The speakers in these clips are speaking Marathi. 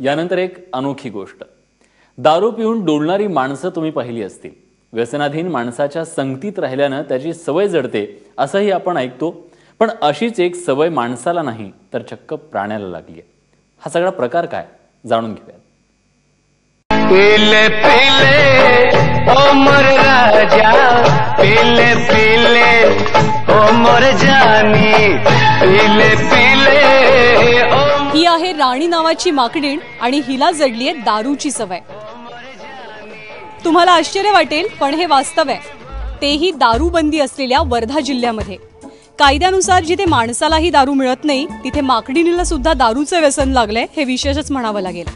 यानंतर एक अनोखी गोष्ट. दारू पिऊन डोलणारी माणसं तुम्ही पाहिली असतील. व्यसनाधीन माणसाच्या संगतीत राहिल्यानं त्याची सवय जडते असंही आपण ऐकतो. पण अशीच एक सवय माणसाला नाही तर चक्क प्राण्याला लागली आहे. हा सगळा प्रकार काय? जाणून घेऊयात पिले पिले ओ मोर राजा. पिले पिले ओ मोर जानी. पिले पिले ही आहे राणी नावाची माकडीण आणि हिला जडली आहे दारूची सवय. तुम्हाला आश्चर्य वाटेल पण हे वास्तव आहे. तेही दारूबंदी असलेल्या वर्धा जिल्ह्यामध्ये. कायद्यानुसार जिथे माणसालाही दारू मिळत नाही तिथे माकडीणीला सुद्धा दारूचं व्यसन लागलंय हे विशेषच म्हणावं लागेल.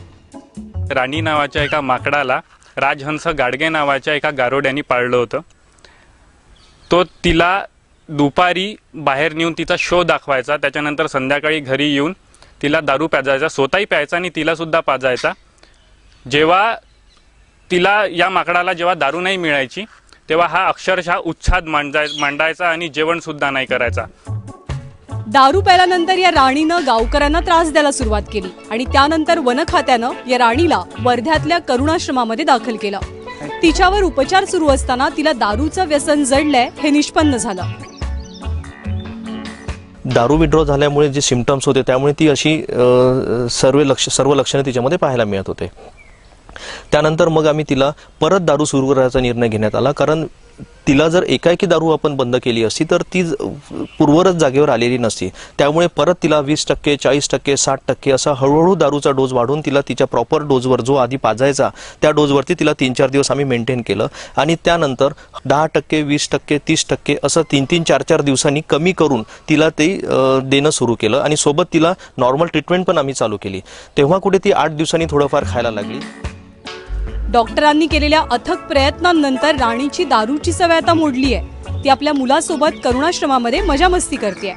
राणी नावाच्या एका माकडाला राजहंस गाडगे नावाच्या एका गारोड्याने पाळलं होतं. तो तिला दुपारी बाहेर नेऊन तिचा शो दाखवायचा त्याच्यानंतर संध्याकाळी घरी येऊन तिला दारू पाजायचा स्वतःही प्यायचा आणि तिला सुद्धा पाजायचा. जेव्हा तिला या माकडाला जेव्हा दारू नाही मिळायची तेव्हा हा अक्षरशः उच्छाद मांडाय मांडायचा आणि जेवण सुद्धा नाही करायचा. दारू प्यायल्यानंतर या राणीनं गावकऱ्यांना त्रास द्यायला सुरुवात केली आणि त्यानंतर वन खात्यानं या राणीला वर्ध्यातल्या करुणाश्रमामध्ये दाखल केलं. तिच्यावर उपचार सुरू असताना तिला दारूचं व्यसन जडलंय हे निष्पन्न झालं. दारू विड्रॉ झाल्यामुळे जे सिमटम्स होते त्यामुळे ती अशी सर्व लक्ष सर्व लक्षणे तिच्यामध्ये पाहायला मिळत होते. त्यानंतर मग आम्ही तिला परत दारू सुरू करायचा निर्णय घेण्यात आला. कारण तिला जर एकाएकी दारू आपण बंद केली असती तर ती ज- पूर्वरच जागेवर आलेली नसती. त्यामुळे परत तिला वीस टक्के चाळीस टक्के साठ टक्के असा हळूहळू दारूचा डोस वाढवून तिला तिच्या प्रॉपर डोजवर जो आधी पाजायचा त्या डोजवरती तिला तीन चार दिवस आम्ही मेंटेन केलं. आणि त्यानंतर दहा टक्के वीस टक्के तीस टक्के असं तीन तीन चार चार दिवसांनी कमी करून तिला ते देणं सुरू केलं. आणि सोबत तिला नॉर्मल ट्रीटमेंट पण आम्ही चालू केली. तेव्हा कुठे ती आठ दिवसांनी थोडंफार खायला लागली. डॉक्टरांनी केलेल्या अथक प्रयत्नांनंतर राणीची दारूची सवय आता मोडली आहे ती आपल्या मुलासोबत करुणाश्रमामध्ये मजा मस्ती करते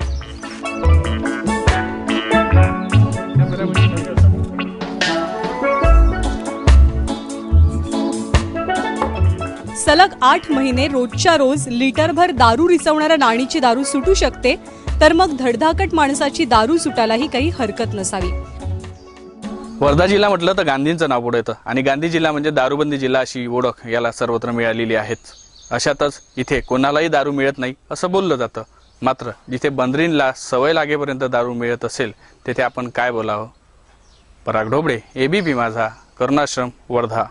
सलग आठ महिने रोजच्या रोज लिटरभर दारू रिचवणाऱ्या राणीची दारू सुटू शकते तर मग धडधाकट माणसाची दारू सुटायलाही काही हरकत नसावी. वर्धा जिल्हा म्हटलं तर गांधींचं नाव पुढे येतं. आणि गांधी जिल्हा म्हणजे दारूबंदी जिल्हा अशी ओळख याला सर्वत्र मिळालेली आहेच अशातच इथे कोणालाही दारू मिळत नाही असं बोललं जातं. मात्र जिथे बंदरींला सवय लागेपर्यंत दारू मिळत असेल तेथे आपण काय बोलावं? पराग ढोबळे एबीपी माझा करुणाश्रम वर्धा.